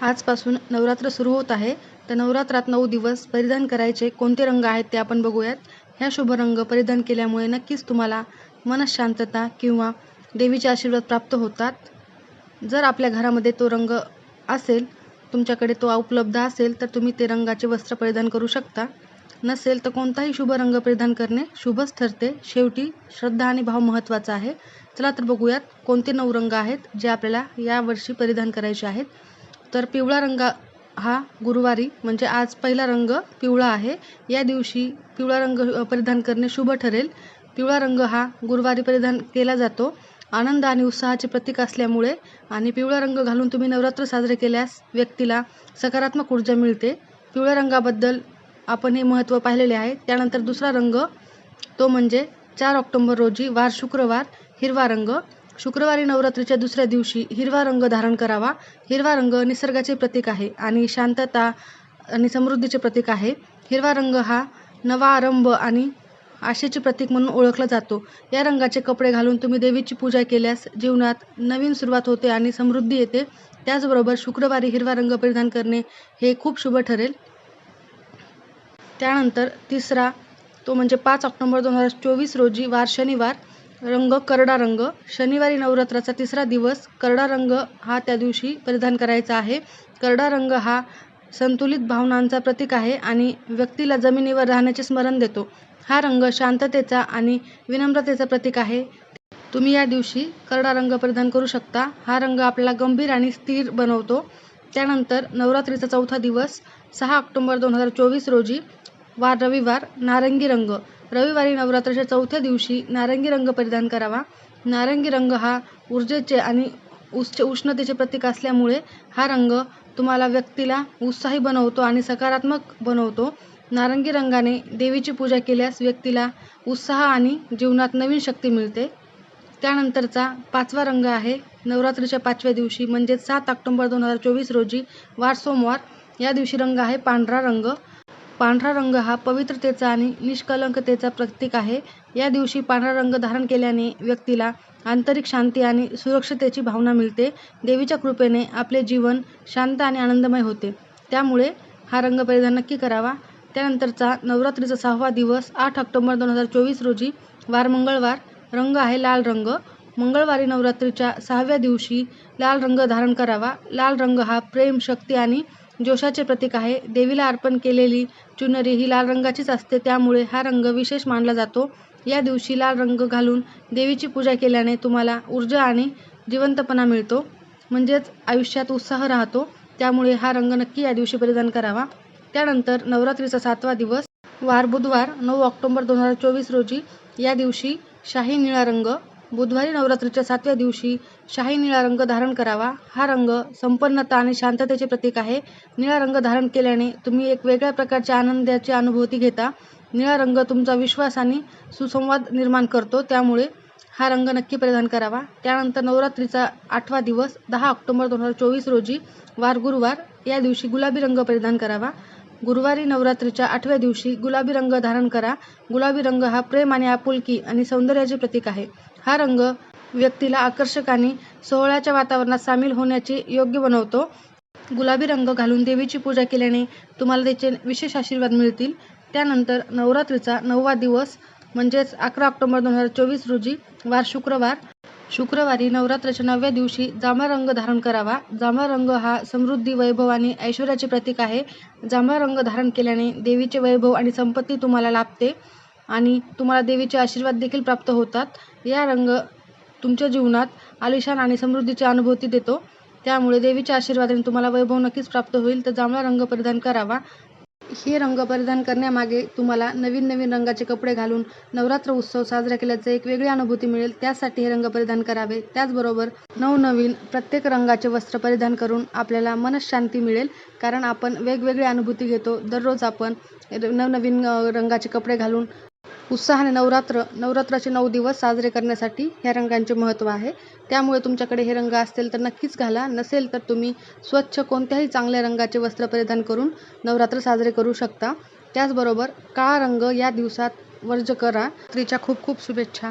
आजपासून नवरात्र सुरू होत आहे. तर नवरात्रात नऊ दिवस परिधान करायचे कोणते रंग आहेत ते आपण बघूयात. ह्या शुभ रंग परिधान केल्यामुळे नक्कीच तुम्हाला मनशांतता किंवा देवीचे आशीर्वाद प्राप्त होतात. जर आपल्या घरामध्ये तो रंग असेल तुमच्याकडे तो उपलब्ध असेल तर तुम्ही ते रंगाचे वस्त्र परिधान करू शकता. नसेल तर कोणताही शुभ रंग परिधान करणे शुभच ठरते शेवटी श्रद्धा आणि भाव महत्त्वाचा आहे. चला तर बघूयात कोणते नऊ रंग आहेत जे आपल्याला यावर्षी परिधान करायचे आहेत. तर पिवळा रंग हा गुरुवारी म्हणजे आज पहिला रंग पिवळा आहे. या दिवशी पिवळा रंग परिधान करणे शुभ ठरेल. पिवळा रंग हा गुरुवारी परिधान केला जातो. आनंद आणि उत्साहाचे प्रतीक असल्यामुळे आणि पिवळा रंग घालून तुम्ही नवरात्र साजरे केल्यास व्यक्तीला सकारात्मक ऊर्जा मिळते. पिवळ्या रंगाबद्दल आपण हे महत्त्व पाहिलेले आहे. त्यानंतर दुसरा रंग तो म्हणजे चार ऑक्टोंबर रोजी वार शुक्रवार हिरवा रंग. शुक्रवारी नवरात्रीच्या दुसऱ्या दिवशी हिरवा रंग धारण करावा. हिरवा रंग निसर्गाचे प्रतीक आहे आणि शांतता आणि समृद्धीचे प्रतीक आहे. हिरवा रंग हा नवा आरंभ आणि आशेचे प्रतीक म्हणून ओळखला जातो. या रंगाचे कपडे घालून तुम्ही देवीची पूजा केल्यास जीवनात नवीन सुरुवात होते आणि समृद्धी येते. त्याचबरोबर शुक्रवारी हिरवा रंग परिधान करणे हे खूप शुभ ठरेल. त्यानंतर तिसरा तो म्हणजे पाच ऑक्टोंबर दोन हजार चोवीस रोजी वार शनिवार. रंग करडा रंग. शनिवारी नवरात्राचा तिसरा दिवस. करडा रंग हा त्या दिवशी परिधान करायचा आहे. करडा रंग हा संतुलित भावनांचा प्रतीक आहे आणि व्यक्तीला जमिनीवर राहण्याचे स्मरण देतो. हा रंग शांततेचा आणि विनम्रतेचा प्रतीक आहे. तुम्ही या दिवशी करडा रंग परिधान करू शकता. हा रंग आपल्याला गंभीर आणि स्थिर बनवतो. त्यानंतर नवरात्रीचा चौथा दिवस सहा ऑक्टोंबर दोन हजार चोवीस रोजी. वार रविवार नारंगी रंग. रविवारी नवरात्राच्या चौथ्या दिवशी नारंगी रंग परिधान करावा. नारंगी रंग हा ऊर्जेचे आणि उच्च उष्णतेचे प्रतीक असल्यामुळे हा रंग तुम्हाला व्यक्तीला उत्साही बनवतो आणि सकारात्मक बनवतो. नारंगी रंगाने देवीची पूजा केल्यास व्यक्तीला उत्साह आणि जीवनात नवीन शक्ती मिळते. त्यानंतरचा पाचवा रंग आहे नवरात्रीच्या पाचव्या दिवशी म्हणजेच सात ऑक्टोंबर दोन हजार चोवीस रोजी वार सोमवार. या दिवशी रंग आहे पांढरा रंग. पांढरा रंग हा पवित्रतेचा आणि निष्कलंकतेचा प्रतीक आहे. या दिवशी पांढरा रंग धारण केल्याने व्यक्तीला आंतरिक शांती आणि सुरक्षतेची भावना मिळते. देवीच्या कृपेने आपले जीवन शांत आणि आनंदमय होते. त्यामुळे हा रंग परिधान नक्की करावा. त्यानंतरचा नवरात्रीचा सहावा दिवस आठ ऑक्टोंबर दोन हजार चोवीस रोजी वार मंगळवार. रंग आहे लाल रंग. मंगळवारी नवरात्रीच्या सहाव्या दिवशी लाल रंग धारण करावा. लाल रंग हा प्रेम शक्ती आणि जोशाचे प्रतीक आहे. देवीला अर्पण केलेली चुनरी ही लाल रंगाचीच असते. त्यामुळे हा रंग विशेष मानला जातो. या दिवशी लाल रंग घालून देवीची पूजा केल्याने तुम्हाला ऊर्जा आणि जिवंतपणा मिळतो. म्हणजेच आयुष्यात उत्साह राहतो. त्यामुळे हा रंग नक्की या दिवशी परिधान करावा. त्यानंतर नवरात्रीचा सातवा दिवस. वार बुधवार नऊ ऑक्टोंबर दोन हजार चोवीस रोजी या दिवशी शाही निळा रंग बुधवारी नवरात्रीच्या सातव्या दिवशी शाही निळा रंग धारण करावा. हा रंग संपन्नता आणि शांततेचे प्रतीक आहे. निळा रंग धारण केल्याने तुम्ही एक वेगळ्या प्रकारच्या आनंदाची अनुभूती घेता. निळा रंग तुमचा विश्वास आणि सुसंवाद निर्माण करतो. त्यामुळे हा रंग नक्की परिधान करावा. त्यानंतर नवरात्रीचा आठवा दिवस दहा ऑक्टोंबर दोन हजार चोवीस रोजी वार गुरुवार या दिवशी गुलाबी रंग परिधान करावा. गुरुवारी नवरात्रीच्या आठव्या दिवशी गुलाबी रंग धारण करा. गुलाबी रंग हा प्रेम आणि आपुलकी आणि सौंदर्याचे प्रतीक आहे. हा रंग व्यक्तीला आकर्षक आणि सोहळ्याच्या वातावरणात सामील होण्याचे योग्य बनवतो. गुलाबी रंग घालून देवीची पूजा केल्याने तुम्हाला त्याचे विशेष आशीर्वाद मिळतील. त्यानंतर नवरात्रीचा नववा दिवस म्हणजेच अकरा ऑक्टोबर दोन हजार चोवीस रोजी वार शुक्रवार. शुक्रवारी नवरात्राच्या नवव्या दिवशी जांभळा रंग धारण करावा. जांभळा रंग हा समृद्धी वैभव आणि ऐश्वर्याचे प्रतीक आहे. जांभळा रंग धारण केल्याने देवीचे वैभव आणि संपत्ती तुम्हाला लाभते आणि तुम्हाला देवीचे आशीर्वाद देखील प्राप्त होतात. या रंग तुमच्या जीवनात आलिशान आणि समृद्धीची अनुभूती देतो. त्यामुळे देवीच्या आशीर्वादाने तुम्हाला वैभव नक्कीच प्राप्त होईल. तर जांभळा रंग परिधान करावा. हे रंग परिधान करण्यामागे तुम्हाला नवीन नवीन रंगाचे कपडे घालून नवरात्र उत्सव साजरा केल्याचं एक वेगळी अनुभूती मिळेल. त्यासाठी हे रंग परिधान करावे. त्याचबरोबर नवनवीन प्रत्येक रंगाचे वस्त्र परिधान करून आपल्याला मनशांती मिळेल. कारण आपण वेगवेगळी अनुभूती घेतो. दररोज आपण नवनवीन रंगाचे कपडे घालून उत्साहाने नवरात्र नवरात्राचे नऊ दिवस साजरे करण्यासाठी ह्या रंगांचे महत्त्व आहे. त्यामुळे तुमच्याकडे हे रंग असतील तर नक्कीच घाला. नसेल तर तुम्ही स्वच्छ कोणत्याही चांगल्या रंगाचे वस्त्र परिधान करून नवरात्र साजरे करू शकता. त्याचबरोबर काळा रंग या दिवसात वर्ज करा. रात्रीच्या खूप खूप शुभेच्छा.